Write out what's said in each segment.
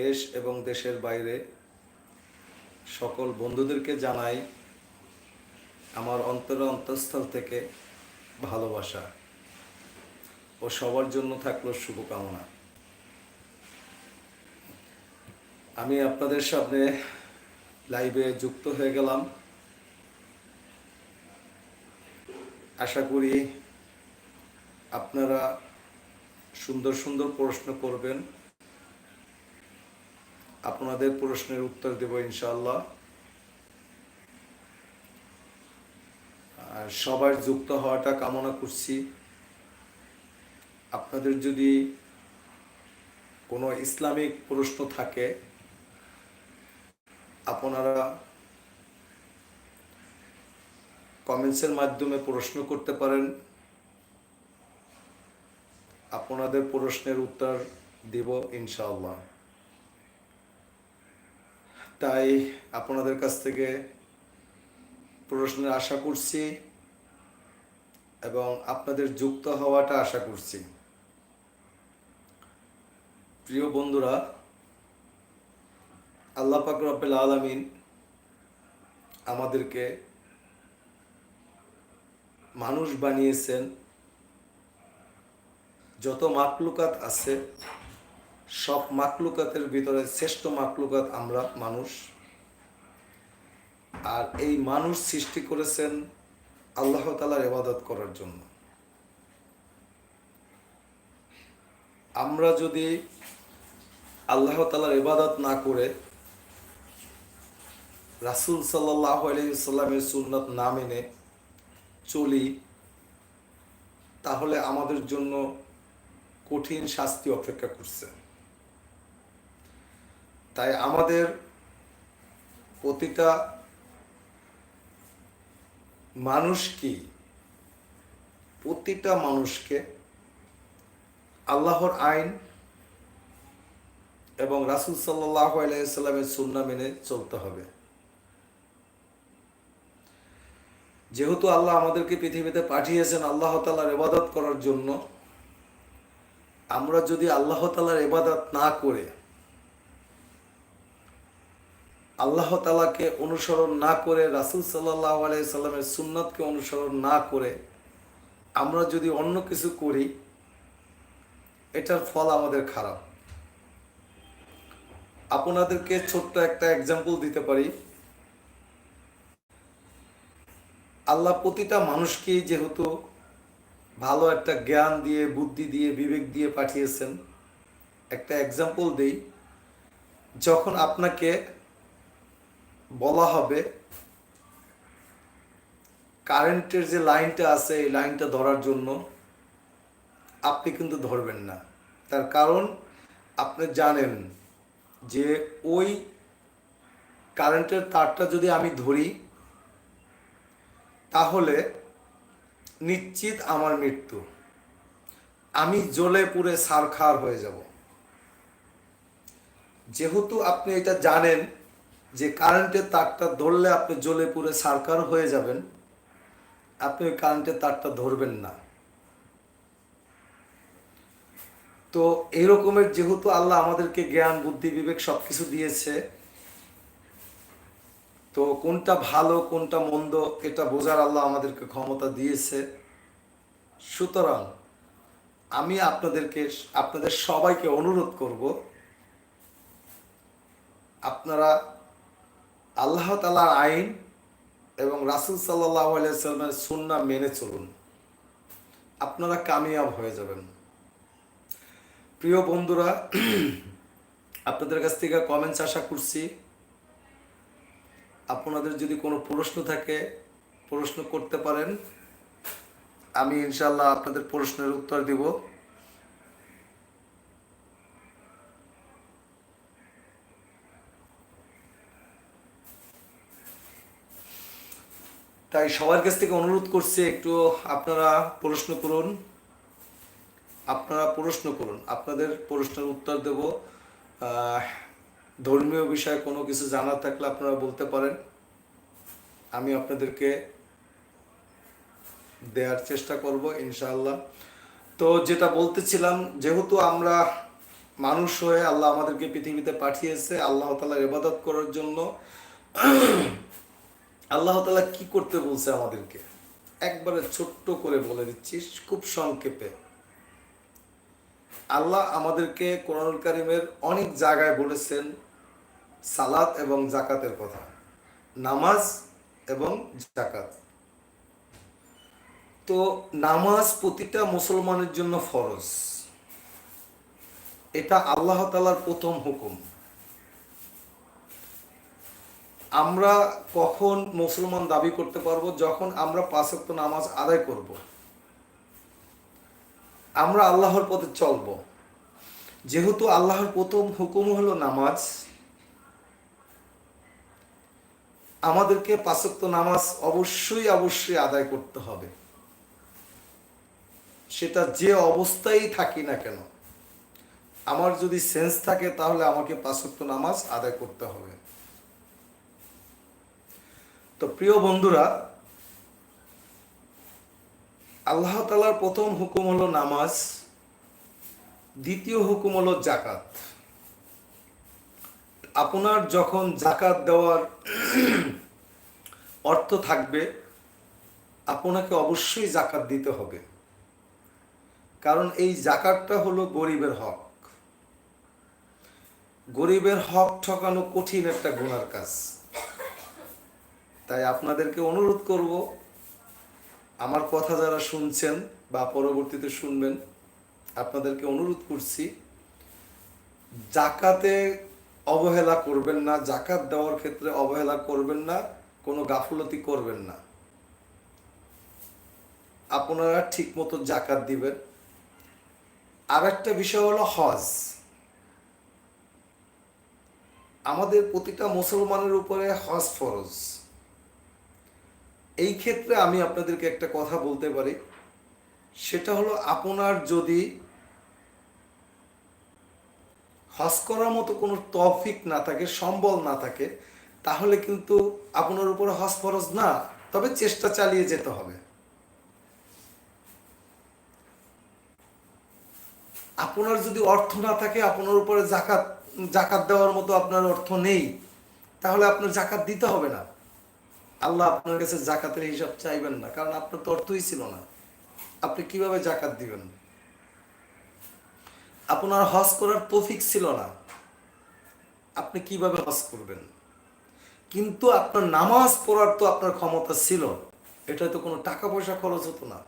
দেশ এবং দেশের বাইরে সকল বন্ধুদেরকে জানাই আমার অন্তর অন্তঃস্থল থেকে ভালোবাসা ও সবার জন্য থাকল শুভকামনা। আমি আপনাদের সামনে লাইভে যুক্ত হয়ে গেলাম। আশা করি আপনারা সুন্দর সুন্দর প্রশ্ন করবেন। আপনাদের প্রশ্নের উত্তর দেব ইনশাল্লাহ সবার যুক্ত হওয়াটা কামনা করছি। আপনাদের যদি কোনো ইসলামিক প্রশ্ন থাকে, আপনারা কমেন্টসের মাধ্যমে প্রশ্ন করতে পারেন। আপনাদের প্রশ্নের উত্তর দিব ইনশাআল্লাহ। তাই আপনাদের কাছ থেকে প্রশ্নের আশা করছি এবং আপনাদের যুক্ত হওয়াটা আশা করছি। প্রিয় বন্ধুরা, আল্লাহ পাক রব্বুল আলামিন আমাদেরকে মানুষ বানিয়েছেন, যত মাকলুকাত আছে সব মাকলুকাতের ভিতরে শ্রেষ্ঠ মাকলুকাত আমরা মানুষ। আর এই মানুষ সৃষ্টি করেছেন আল্লাহ তালার ইবাদত করার জন্য। আমরা যদি আল্লাহ তালার ইবাদত না করে রাসুল সাল্লাহ আলাইসাল্লামের সুন্নত না মেনে চলি, তাহলে আমাদের জন্য কঠিন শাস্তি অপেক্ষা করছে। তাই আমাদের প্রতিটা মানুষ কি? প্রতিটা মানুষকে আল্লাহর আইন এবং রাসুল সাল্লাহ সুন্না মেনে চলতে হবে। যেহেতু আল্লাহ আমাদেরকে পৃথিবীতে পাঠিয়েছেন আল্লাহ তালার ইবাদত করার জন্য, আমরা যদি আল্লাহ তালার এবাদত না করে আল্লাহ তালাকে অনুসরণ না করে, রাসুল সাল্লাহ আলাইসাল্লামের সুন্নতকে অনুসরণ না করে আমরা যদি অন্য কিছু করি, এটার ফল আমাদের খারাপ। আপনাদেরকে ছোট্ট একটা এক্সাম্পল দিতে পারি। আল্লাহ প্রতিটা মানুষকেই যেহেতু ভালো একটা জ্ঞান দিয়ে, বুদ্ধি দিয়ে, বিবেক দিয়ে পাঠিয়েছেন, একটা এক্সাম্পল দেই। যখন আপনাকে বলা হবে কারেন্টের যে লাইনটা আছে, এই লাইনটা ধরার জন্য আপনি কিন্তু ধরবেন না। তার কারণ, আপনি জানেন যে ওই কারেন্টের তারটা যদি আমি ধরি, তাহলে নিশ্চিত আমার মৃত্যু। আমি জ্বলে পুড়ে সারখার হয়ে যাব। যেহেতু আপনি এটা জানেন যে কারেন্টের তারটা ধরলে আপনি জ্বলে পুড়ে সারখার হয়ে যাবেন, আপনি ওই কারেন্টের তারটা ধরবেন না। তো এই রকমের যেহেতু আল্লাহ আমাদেরকে জ্ঞান, বুদ্ধি, বিবেক সবকিছু দিয়েছে, তো কোনটা ভালো, কোনটা মন্দ, এটা বোঝার আল্লাহ আমাদেরকে ক্ষমতা দিয়েছে। সুতরাং আমি আপনাদেরকে, আপনাদের সবাইকে অনুরোধ করব, আপনারা আল্লাহ তালার আইন এবং রাসুল সাল্লাহ আলাইসাল্লামের সুন্না মেনে চলুন। আপনারা কামিয়াব হয়ে যাবেন। প্রিয় বন্ধুরা, আপনাদের কাছ থেকে কমেন্টস আশা করছি। আপনাদের যদি কোনো প্রশ্ন থাকে, প্রশ্ন করতে পারেন, আমি ইনশাল্লাহ আপনাদের প্রশ্নের উত্তর দিব। তাই সবার কাছ থেকে অনুরোধ করছি একটু আপনারা প্রশ্ন করুন। আপনারা প্রশ্ন করুন। আপনাদের প্রশ্নের উত্তর দেব। ধর্মীয় বিষয়ে কোনো কিছু জানার থাকলে আপনারা বলতে পারেন। আমি আপনাদেরকে দেওয়ার চেষ্টা করব, ইনশাআল্লাহ। তো যেটা বলতেছিলাম, যেহেতু আমরা মানুষ হয়ে আল্লাহ আমাদেরকে পৃথিবীতে পাঠিয়েছে, আল্লাহ তালার ইবাদত করার জন্য। আল্লাহ তালা কি করতে বলছে আমাদেরকে? একবারে ছোট্ট করে বলে দিচ্ছি, খুব সংক্ষেপে। আল্লাহ আমাদেরকে কোরআনুল কারিমের অনেক জায়গায় বলেছেন সালাত এবং জাকাতের কথা। নামাজ এবং জাকাত তো নামাজ প্রতিটা মুসলমানের জন্য ফরজ। এটা আল্লাহ তালার প্রথম হুকুম। আমরা কখন মুসলমান দাবি করতে পারব যখন আমরা পাঁচক্ত নামাজ আদায় করব? আমরা আল্লাহর পথে চলব। যেহেতু আল্লাহর প্রথম হুকুম হলো নামাজ, আমাদেরকে পাঁচক্ত নামাজ অবশ্যই অবশ্যই আদায় করতে হবে। সেটা যে অবস্থায় থাকি না কেন, আমার যদি সেন্স থাকে তাহলে আমাকে পাঁচক্ত নামাজ আদায় করতে হবে। তো প্রিয় বন্ধুরা, আল্লাহ তালার প্রথম হুকুম হলো নামাজ, দ্বিতীয় হুকুম হলো জাকাত আপনার যখন জাকাত দেওয়ার অর্থ থাকবে, আপনাকে অবশ্যই জাকাত দিতে হবে। কারণ এই জাকাতটা হলো গরিবের হক। গরিবের হক ঠকানো কঠিন একটা গুণার কাজ। তাই আপনাদেরকে অনুরোধ করব, আমার কথা যারা শুনছেন বা পরবর্তীতে শুনবেন, আপনাদেরকে অনুরোধ করছি, জাকাতে অবহেলা করবেন না, জাকাত দেওয়ার ক্ষেত্রে অবহেলা করবেন না, কোনো গাফলতি করবেন না। আপনারা ঠিক মতো জাকাত দিবেন। আর একটা বিষয় হলো হজ। আমাদের প্রতিটা মুসলমানের উপরে হজ ফরজ। এই ক্ষেত্রে আমি আপনাদেরকে একটা কথা বলতে পারি। সেটা হলো আপনার যদি হজ করার মতো কোনো তফিক না থাকে, সম্বল না থাকে, তাহলে কিন্তু আপনার উপরে হজ ফরজ না, তবে চেষ্টা চালিয়ে যেতে হবে। আপনার যদি অর্থ না থাকে, আপনার উপরে জাকাত জাকাত দেওয়ার মতো আপনার অর্থ নেই, তাহলে আপনার জাকাত দিতে হবে না। আল্লাহ আপনার কাছে জাকাতের হিসাব চাইবেন না, কারণ আপনার তো অর্থই ছিল না। আপনি কীভাবে জাকাত দিবেন? আপনার হজ করার তৌফিক ছিল না। আপনি কীভাবে হজ করবেন? কিন্তু আপনার নামাজ পড়ার তো আপনার ক্ষমতা ছিল। এটা তো কোনো টাকা পয়সা খরচ হতো না।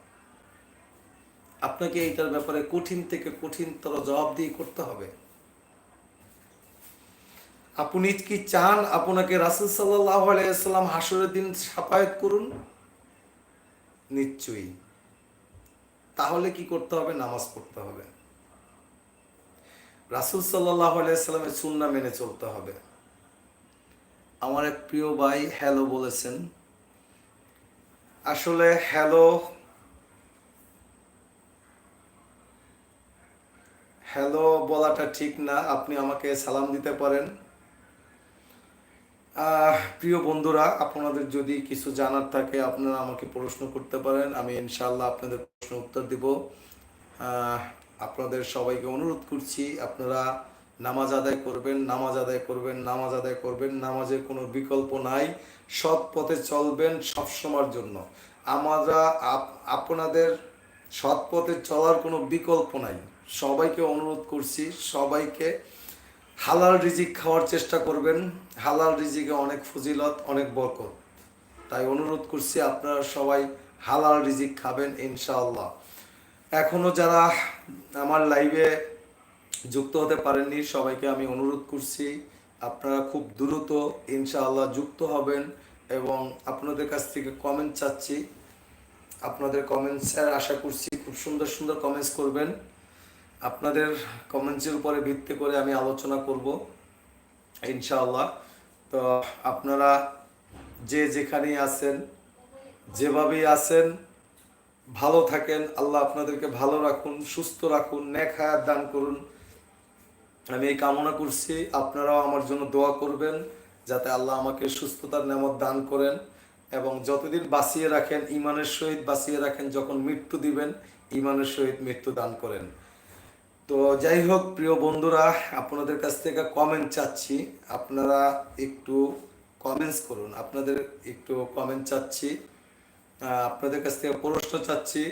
আপনাকে এইটার ব্যাপারে কঠিন থেকে কঠিনতর জবাব দিয়ে করতে হবে। আপনি কি চান আপনাকে রাসুল সাল্লাহ আলাইসাল্লাম হাসরের দিন সাফায়ত করুন? নিশ্চয়ই। তাহলে কি করতে হবে? নামাজ পড়তে হবে। রাসুল সাল্লাহ সুন্না মেনে চলতে হবে। আমার এক প্রিয় ভাই হ্যালো বলেছেন, আসলে হ্যালো হ্যালো বলাটা ঠিক না। আপনি আমাকে সালাম দিতে পারেন। প্রিয় বন্ধুরা, আপনাদের যদি কিছু জানার থাকে, আপনারা আমাকে প্রশ্ন করতে পারেন, আমি ইনশাল্লাহ আপনাদের প্রশ্ন উত্তর দিব। আপনাদের সবাইকে অনুরোধ করছি, আপনারা নামাজ আদায় করবেন, নামাজ আদায় করবেন, নামাজ আদায় করবেন, নামাজের কোনো বিকল্প নাই, সৎ পথে চলবেন সবসময়ের জন্য। আমরা আপনাদের সৎ পথে চলার কোনো বিকল্প নাই। সবাইকে অনুরোধ করছি, সবাইকে হালাল রিজিক খাওয়ার চেষ্টা করবেন। হালাল রিজিকে অনেক ফজিলত, অনেক বরকত। তাই অনুরোধ করছি, আপনারা সবাই হালাল রিজিক খাবেন, ইনশাআল্লাহ। এখনও যারা আমার লাইভে যুক্ত হতে পারেননি, সবাইকে আমি অনুরোধ করছি, আপনারা খুব দ্রুত, ইনশাআল্লাহ, যুক্ত হবেন এবং আপনাদের কাছ থেকে কমেন্ট চাচ্ছি। আপনাদের কমেন্টসের আশা করছি খুব সুন্দর সুন্দর কমেন্টস করবেন। আপনাদের কমেন্টসের উপরে ভিত্তি করে আমি আলোচনা করব, ইনশাআল্লাহ। তো আপনারা যে যেখানেই আছেন, যেভাবেই আছেন, ভালো থাকেন, আল্লাহ আপনাদেরকে ভালো রাখুন, সুস্থ রাখুন নেক হায়াত দান করুন। আমি এই কামনা করছি, আপনারাও আমার জন্য দোয়া করবেন, যাতে আল্লাহ আমাকে সুস্থতার নামত দান করেন এবং যতদিন বাঁচিয়ে রাখেন, ইমানের সহিত বাঁচিয়ে রাখেন, যখন মৃত্যু দিবেন, ইমানের সহিত মৃত্যু দান করেন। তো যাই হোক, প্রিয় বন্ধুরা, আপনাদের কাছ থেকে কমেন্ট চাচ্ছি। আপনারা একটু কমেন্টস করুন। আপনাদের একটু কমেন্ট চাচ্ছি। আপনাদের কাছ থেকে প্রশ্ন চাচ্ছি।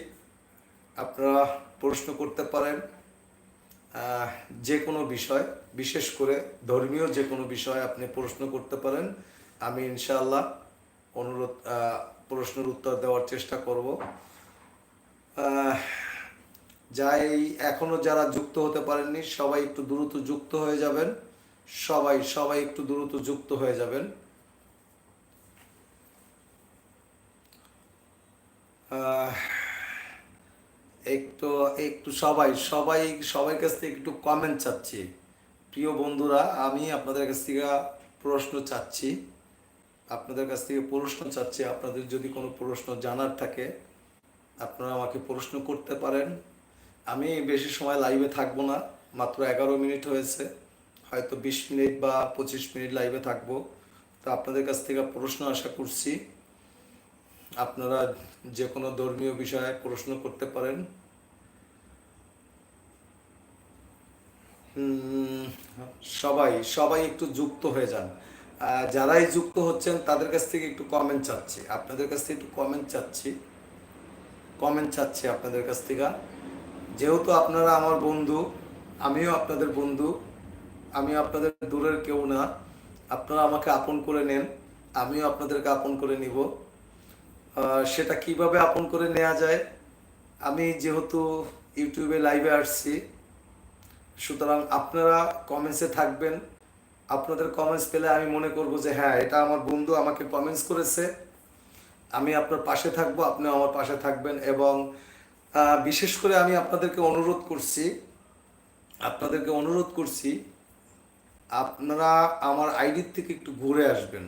আপনারা প্রশ্ন করতে পারেন যে কোনো বিষয়, বিশেষ করে ধর্মীয় যে কোনো বিষয় আপনি প্রশ্ন করতে পারেন। আমি ইনশাআল্লাহ অনুরোধ প্রশ্নের উত্তর দেওয়ার চেষ্টা করব। যাই, এখনও যারা যুক্ত হতে পারেননি, সবাই একটু দ্রুত যুক্ত হয়ে যাবেন। সবাই সবাই একটু দ্রুত যুক্ত হয়ে যাবেন। একটু একটু সবাই সবাই সবার কাছ থেকে একটু কমেন্ট চাচ্ছি। প্রিয় বন্ধুরা, আমি আপনাদের কাছ থেকে প্রশ্ন চাচ্ছি। আপনাদের কাছ থেকে প্রশ্ন চাচ্ছি। আপনাদের যদি কোনো প্রশ্ন জানার থাকে, আপনারা আমাকে প্রশ্ন করতে পারেন। আমি বেশি সময় লাইভে থাকব না, মাত্র এগারো মিনিট হয়েছে। হয়তো বিশ মিনিট বা পঁচিশ মিনিট লাইভে থাকব। তো আপনাদের কাছ থেকে প্রশ্ন আশা করছি, আপনারা যে কোনো ধর্মীয় বিষয়ে প্রশ্ন করতে পারেন। সবাই সবাই একটু যুক্ত হয়ে যান। যারাই যুক্ত হচ্ছেন, তাদের কাছ থেকে একটু কমেন্ট চাচ্ছি। আপনাদের কাছ থেকে একটু কমেন্ট চাচ্ছি। কমেন্ট চাচ্ছি আপনাদের কাছ থেকে। যেহেতু আপনারা আমার বন্ধু, আমিও আপনাদের বন্ধু, আমি আপনাদের দূরের কেউ না, আপনারা আমাকে আপন করে নেন, আমিও আপনাদেরকে আপন করে নিব। সেটা কীভাবে আপন করে নেওয়া যায়? আমি যেহেতু ইউটিউবে লাইভে আসছি, সুতরাং আপনারা কমেন্টসে থাকবেন। আপনাদের কমেন্টস পেলে আমি মনে করব যে হ্যাঁ এটা আমার বন্ধু আমাকে কমেন্টস করেছে। আমি আপনার পাশে থাকব আপনি আমার পাশে থাকবেন এবং বিশেষ করে আমি আপনাদেরকে অনুরোধ করছি, আপনাদেরকে অনুরোধ করছি, আপনারা আমার আইডির থেকে একটু ঘুরে আসবেন।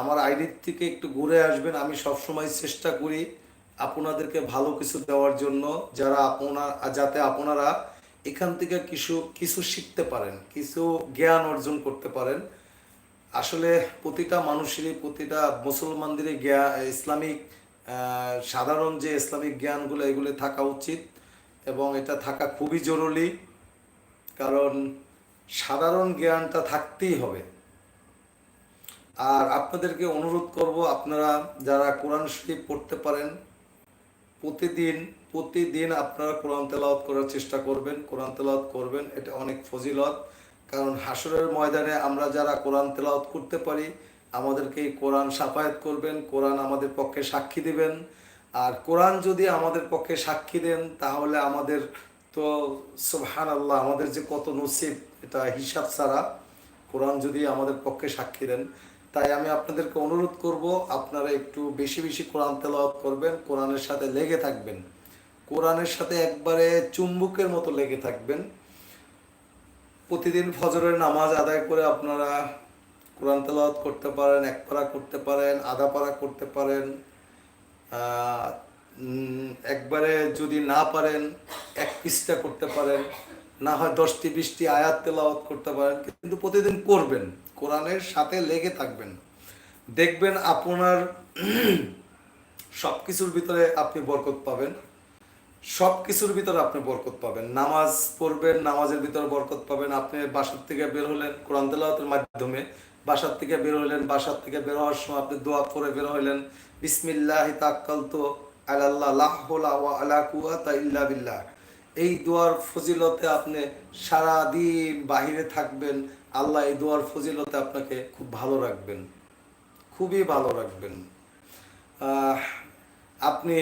আমার আইডির থেকে একটু ঘুরে আসবেন, আমি সবসময় চেষ্টা করি আপনাদেরকে ভালো কিছু দেওয়ার জন্য, যারা আপনার, যাতে আপনারা এখান থেকে কিছু কিছু শিখতে পারেন, কিছু জ্ঞান অর্জন করতে পারেন। আসলে প্রতিটা মানুষেরই, প্রতিটা মুসলমানদেরই জ্ঞান ইসলামিক সাধারণ যে ইসলামিক জ্ঞানগুলো এগুলো থাকা উচিত এবং এটা থাকা খুবই জরুরি, কারণ সাধারণ জ্ঞানটা থাকতেই হবে। আর আপনাদেরকে অনুরোধ করব, আপনারা যারা কোরআন শরীফ পড়তে পারেন, প্রতিদিন প্রতিদিন আপনারা কোরআন তেলাওয়াত করার চেষ্টা করবেন, কোরআন তেলাওয়াত করবেন, এটা অনেক ফজিলত। কারণ হাসরের ময়দানে আমরা যারা কোরআন তেলাওয়াত করতে পারি আমাদেরকে কোরআন সাফায়াত করবেন, কোরআন আমাদের পক্ষে সাক্ষী দেবেন। আর কোরআন যদি আমাদের পক্ষে সাক্ষী দেন, তাহলে আমাদের তো সুবহান আল্লাহ আমাদের যে কত নসিব, এটা হিসাব ছাড়া কোরআন যদি আমাদের পক্ষে সাক্ষী দেন। তাই আমি আপনাদেরকে অনুরোধ করব, আপনারা একটু বেশি বেশি কোরআন তেলাওয়াত করবেন, কোরআনের সাথে লেগে থাকবেন। কোরআনের সাথে একবারে চুম্বকের মতো লেগে থাকবেন। প্রতিদিন ফজরের নামাজ আদায় করে আপনারা কোরআন তেলাওয়াত করতে পারেন, এক পারা করতে পারেন, আধা পারা করতে পারেন একবারে যদি না পারেন, এক পৃষ্ঠা করতে পারেন, না হয় দশটি, বিশটি আয়াত তেলাওয়াত করতে পারেন, কিন্তু প্রতিদিন করবেন, কোরআনের সাথে লেগে থাকবেন। দেখবেন আপনার সব কিছুর ভিতরে আপনি বরকত পাবেন সব কিছুর ভিতরে আপনি বরকত পাবেন। নামাজ পড়বেন, নামাজের ভিতরে বরকত পাবেন। আপনি বাসার থেকে বের হলেন কোরআন তেলাওয়াতের মাধ্যমে বাসার থেকে বের হলেন বাসার থেকে বের হওয়ার সময় আপনি দোয়া করে বের হলেন বিসমিল্লাহ তাক্কালতু আলাল্লাহ লা হাওলা ওয়া ইল্লা বিল্লাহ। এই দোয়ার ফজিলতে আপনি সারা দিন বাহিরে থাকবেন। আল্লাহ এই দোয়ার ফজিলতে আপনাকে খুব ভালো রাখবেন। খুবই ভালো রাখবেন। আপনি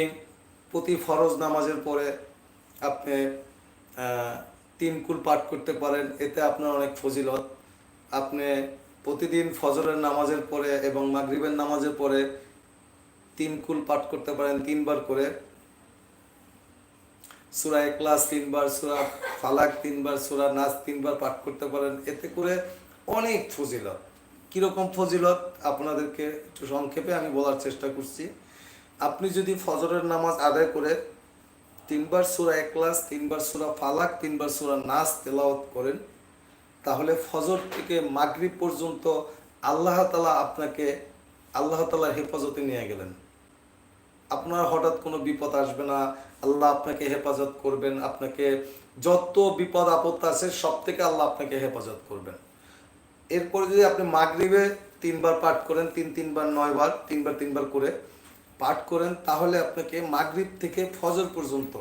প্রতি ফরজ নামাজের পরে আপনি তিন কুল পাঠ করতে পারেন, এতে আপনার অনেক ফজিলত। আপনি প্রতিদিন ফজরের নামাজের পরে এবং মাগরিবের নামাজের পরে তিন কুল পাঠ করতে পারেন, তিনবার করে। সুরা ক্লাস তিনবার, সুরা ফালাক তিনবার, সুরা নাচ তিনবার পাঠ করতে পারেন। এতে করে অনেক ফজিলত। কীরকম ফজিলত? আপনাদেরকে একটু সংক্ষেপে আমি বলার চেষ্টা করছি। আপনি যদি ফজরের নামাজ আদায় করে তিনবার সুরা একলাস তিনবার সুরা ফালাক, তিনবার সুরা নাচ তেলাওয়াত করেন তাহলে ফজর থেকে মাগরিব পর্যন্ত আল্লাহ তালা আপনাকে আল্লাহ তালার হেফাজতে নিয়ে গেলেন। আপনার হঠাৎ কোনো বিপদ আসবে না আল্লাহ আপনাকে হেফাজত করবেন আপনাকে যত বিপদ আপদ আছে সব থেকে আল্লাহ আপনাকে হেফাজত করবেন। এরপরে যদি আপনি মাগরিবে তিনবার পাঠ করেন তিন তিনবার নয় বার তিনবার তিনবার করে পাঠ করেন তাহলে আপনাকে মাগরিব থেকে ফজর পর্যন্ত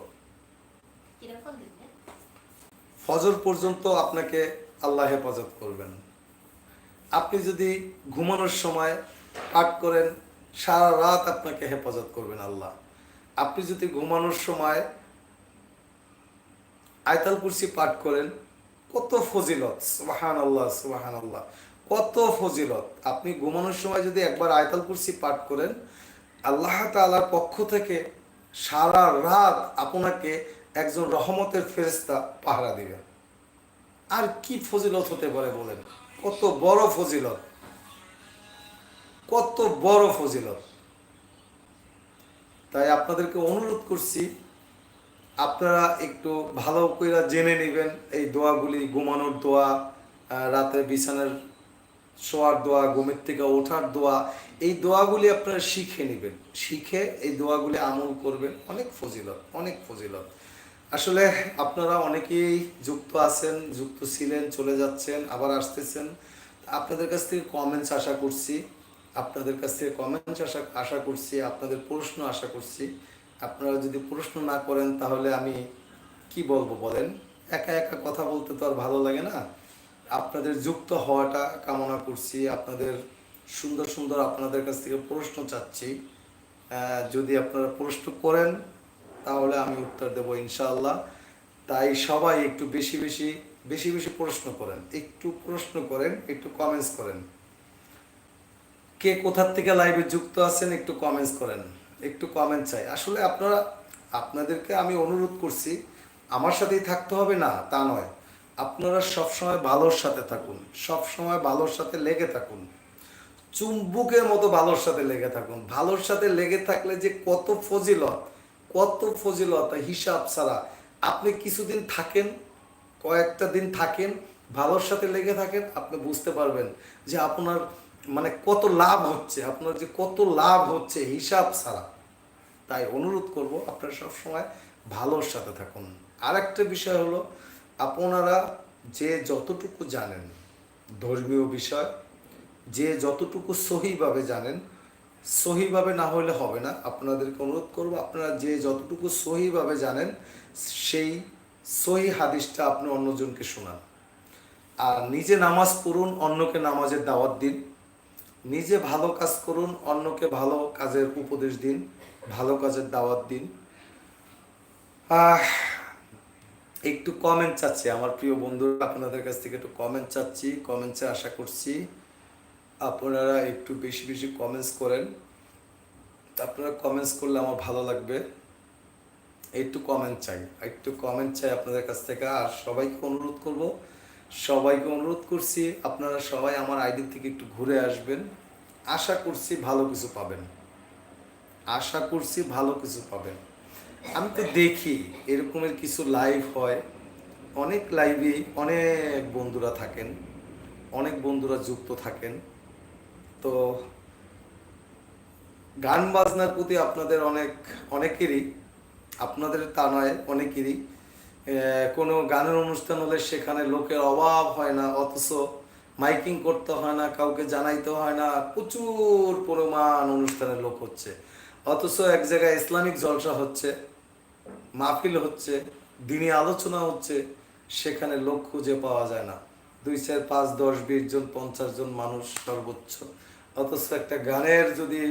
ফজর পর্যন্ত আপনাকে আল্লাহ হেফাজত করবেন। আপনি যদি ঘুমানোর সময় পাঠ করেন, সারা রাত আপনাকে হেফাজত করবেন আল্লাহ। আপনি যদি ঘুমানোর সময় আয়তাল কুরসি পাঠ করেন, কত ফজিলত সুবাহান আল্লাহ সুবাহান আল্লাহ কত ফজিলত। আপনি ঘুমানোর সময় যদি একবার আয়তাল কুরসি পাঠ করেন, আল্লাহ তাআলার পক্ষ থেকে সারা রাত আপনাকে একজন রহমতের ফেরেস্তা পাহারা দিবে। আর কি ফজিলত হতে পারে বলেন? কত বড় ফজিলত? কত বড় ফজিলত? তাই আপনাদেরকে অনুরোধ করছি, আপনারা একটু ভালো করে জেনে নেবেন এই দোয়াগুলি, ঘুমানোর দোয়া রাতে বিছানার শোয়ার দোয়া, ঘুমের থেকে ওঠার দোয়া, এই দোয়াগুলি আপনারা শিখে নেবেন। শিখে এই দোয়াগুলি আমল করবেন। অনেক ফজিলত অনেক ফজিলত। আসলে আপনারা অনেকেই যুক্ত আছেন, যুক্ত ছিলেন, চলে যাচ্ছেন, আবার আসতেছেন। আপনাদের কাছ থেকে কমেন্টস আশা করছি, আপনাদের কাছ থেকে কমেন্টস আশা আশা করছি, আপনাদের প্রশ্ন আশা করছি। আপনারা যদি প্রশ্ন না করেন তাহলে আমি কি বলব বলেন? একা একা কথা বলতে তো আর ভালো লাগে না। আপনাদের যুক্ত হওয়াটা কামনা করছি, আপনাদের সুন্দর সুন্দর আপনাদের কাছ থেকে প্রশ্ন চাচ্ছি। যদি আপনারা প্রশ্ন করেন তাহলে আমি উত্তর দেব ইনশাআল্লাহ। তাই সবাই একটু বেশি বেশি বেশি বেশি প্রশ্ন করেন। একটু প্রশ্ন করেন, একটু কমেন্টস করেন। কে কোথার থেকে লাইভে যুক্ত আছেন একটু কমেন্টস করেন। একটু কমেন্ট চাই। আসলে আপনারা, আপনাদেরকে আমি অনুরোধ করছি, আমার সাথেই থাকতে হবে না, তা নয়। আপনারা সবসময় ভালোর সাথে থাকুন, সবসময় ভালোর সাথে লেগে থাকুন। চুম্বুকের মতো ভালোর সাথে লেগে থাকুন। ভালোর সাথে লেগে থাকলে যে কত ফজিলত কত ফজিলত হিসাব ছাড়া আপনি কিছুদিন থাকেন, কয়েকটা দিন থাকেন, ভালোর সাথে লেগে থাকেন, আপনি বুঝতে পারবেন যে আপনার মানে কত লাভ হচ্ছে, আপনার যে কত লাভ হচ্ছে হিসাব ছাড়া। তাই অনুরোধ করব আপনারা সবসময় ভালোর সাথে থাকুন। আর একটা বিষয় হলো, আপনারা যে যতটুকু জানেন, ধর্মীয় বিষয়, যে যতটুকু সহিভাবে জানেন সহিভাবে না হলে হবে না। আপনাদেরকে অনুরোধ করব, আপনারা যে যতটুকু সহিভাবে জানেন, সেই সহি হাদিসটা আপনি অন্যজনকে শোনান। আর নিজে নামাজ পড়ুন, অন্যকে নামাজের দাওয়াত দিন। নিজে ভালো কাজ করুন, অন্যকে ভালো কাজের উপদেশ দিন, ভালো কাজের দাওয়াত দিন। একটু কমেন্ট চাচ্ছি, আমার প্রিয় বন্ধুরা, আপনাদের কাছ থেকে একটু কমেন্ট চাচ্ছি কমেন্টসে আশা করছি। আপনারা একটু বেশি বেশি কমেন্টস করেন। আপনারা কমেন্টস করলে আমার ভালো লাগবে। একটু কমেন্ট চাই। একটু কমেন্ট চাই আপনাদের কাছ থেকে। আর সবাইকে অনুরোধ করব, সবাইকে অনুরোধ করছি আপনারা সবাই আমার আইডি থেকে একটু ঘুরে আসবেন। আশা করছি ভালো কিছু পাবেন। আশা করছি ভালো কিছু পাবেন। আমি তো দেখি এরকমের কিছু লাইভ হয়। অনেক লাইভে অনেক বন্ধুরা থাকেন। অনেক বন্ধুরা যুক্ত থাকেন। তো গান বাজনার প্রতি আপনাদের অনেক, অনেকেরই, আপনাদের তা নয়, অনেকেরই কোনো গানের অনুষ্ঠান হলে সেখানে লোকের অভাব হয় না, অথচ মাইকিং করতে হয় না, কাউকে জানাইতে হয় না, প্রচুর পরিমাণ অনুষ্ঠানের লোক হচ্ছে। অথচ এক জায়গায় ইসলামিক জলসা হচ্ছে, মাহফিল হচ্ছে, দিনী আলোচনা হচ্ছে, সেখানে লোক খুঁজে পাওয়া যায় না। দুই চার পাঁচ দশ বিশ জন, পঞ্চাশ জন মানুষ সর্বোচ্চ। অথচ একটা গানের যদি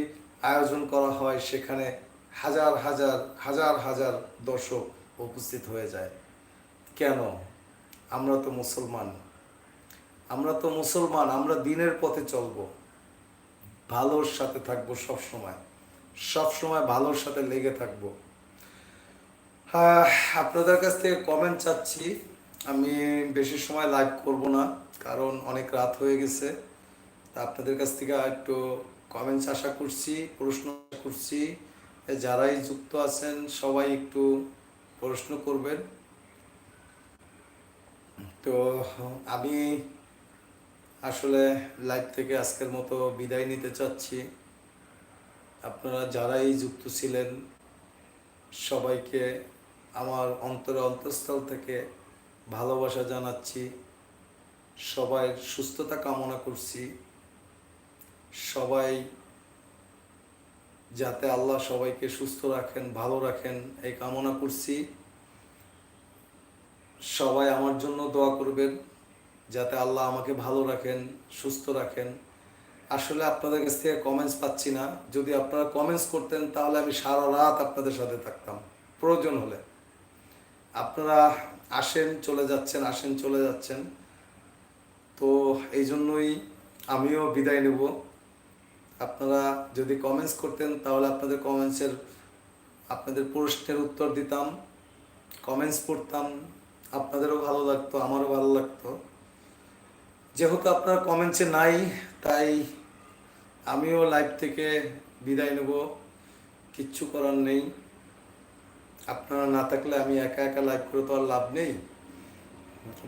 আয়োজন করা হয়, সেখানে হাজার হাজার হাজার হাজার দর্শক উপস্থিত হয়ে যায়। কেন? আমরা তো মুসলমান। আমরা তো মুসলমান, আমরা দিনের পথে চলবো। ভালোর সাথে থাকব সব সময় সব সময় ভালোর সাথে লেগে থাকব। হ্যাঁ আপনাদের কাছ থেকে কমেন্ট চাচ্ছি। আমি বেশি সময় লাইভ করব না, কারণ অনেক রাত হয়ে গেছে। আপনাদের কাছ থেকে একটু কমেন্টস আশা করছি, প্রশ্ন করছি। যারাই যুক্ত আছেন, সবাই একটু প্রশ্ন করবেন। তো আমি আসলে লাইভ থেকে আজকের মতো বিদায় নিতে চাচ্ছি। আপনারা যারাই যুক্ত ছিলেন, সবাইকে আমার অন্তরে অন্তঃস্থল থেকে ভালোবাসা জানাচ্ছি। সবাই সুস্থতা কামনা করছি। সবাই যাতে আল্লাহ সবাইকে সুস্থ রাখেন, ভালো রাখেন, এই কামনা করছি। সবাই আমার জন্য দোয়া করবেন, যাতে আল্লাহ আমাকে ভালো রাখেন, সুস্থ রাখেন। আসলে আপনাদের কাছ থেকে কমেন্টস পাচ্ছি না। যদি আপনারা কমেন্টস করতেন, তাহলে আমি সারা রাত আপনাদের সাথে থাকতাম। প্রয়োজন হলে। আপনারা আসেন, চলে যাচ্ছেন, আসেন, চলে যাচ্ছেন। তো এই জন্যই আমিও বিদায় নেব। আপনারা যদি কমেন্টস করতেন, তাহলে আপনাদের কমেন্টসের আপনাদের প্রশ্নের উত্তর দিতাম কমেন্টস পড়তাম, আপনাদেরও ভালো লাগতো, আমারও ভালো লাগতো। যেহেতু আপনার কমেন্টসে নাই, তাই আমিও লাইভ থেকে বিদায় নেব, কিচ্ছু করার নেই। আপনারা না থাকলে আমি একা একা লাইভ করে তো আর লাভ নেই।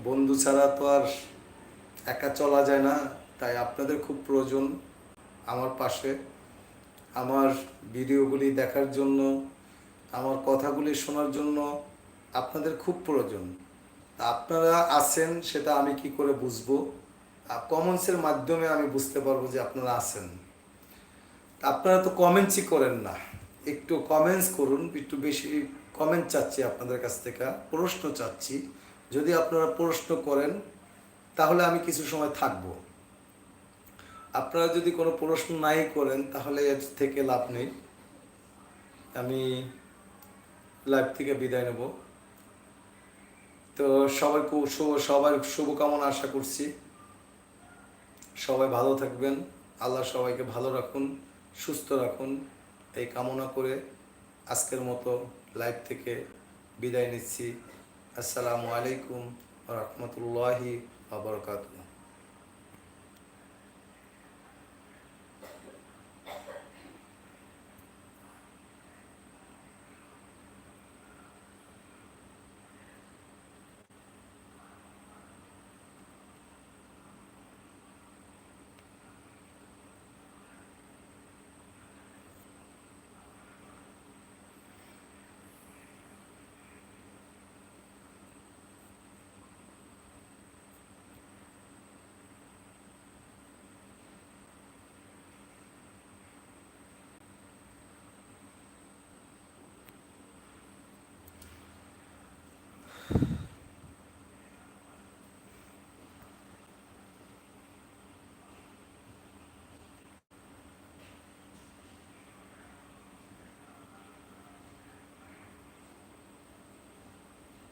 বন্ধু ছাড়া তো আর একা চলা যায় না, তাই আপনাদের খুব প্রয়োজন। আমার পাশে। আমার ভিডিওগুলি দেখার জন্য, আমার কথাগুলি শোনার জন্য আপনাদের খুব প্রয়োজন। আপনারা আছেন সেটা আমি কি করে বুঝব? কমেন্টসের মাধ্যমে আমি বুঝতে পারব যে আপনারা আছেন। আপনারা তো কমেন্টসই করেন না। একটু কমেন্টস করুন, একটু বেশি কমেন্ট চাচ্ছি আপনাদের কাছ থেকে, প্রশ্ন চাচ্ছি। যদি আপনারা প্রশ্ন করেন, তাহলে আমি কিছু সময় থাকব। আপনারা যদি কোনো প্রশ্ন নাই করেন, তাহলে এর থেকে লাভ নেই। আমি লাইভ থেকে বিদায় নেব। তো সবাই শুভ সবার শুভকামনা আশা করছি। সবাই ভালো থাকবেন। আল্লাহ সবাইকে ভালো রাখুন, সুস্থ রাখুন। এই কামনা করে আজকের মতো লাইভ থেকে বিদায় নিচ্ছি। আসসালামু আলাইকুম রহমতুল্লাহি আবরকাতুহ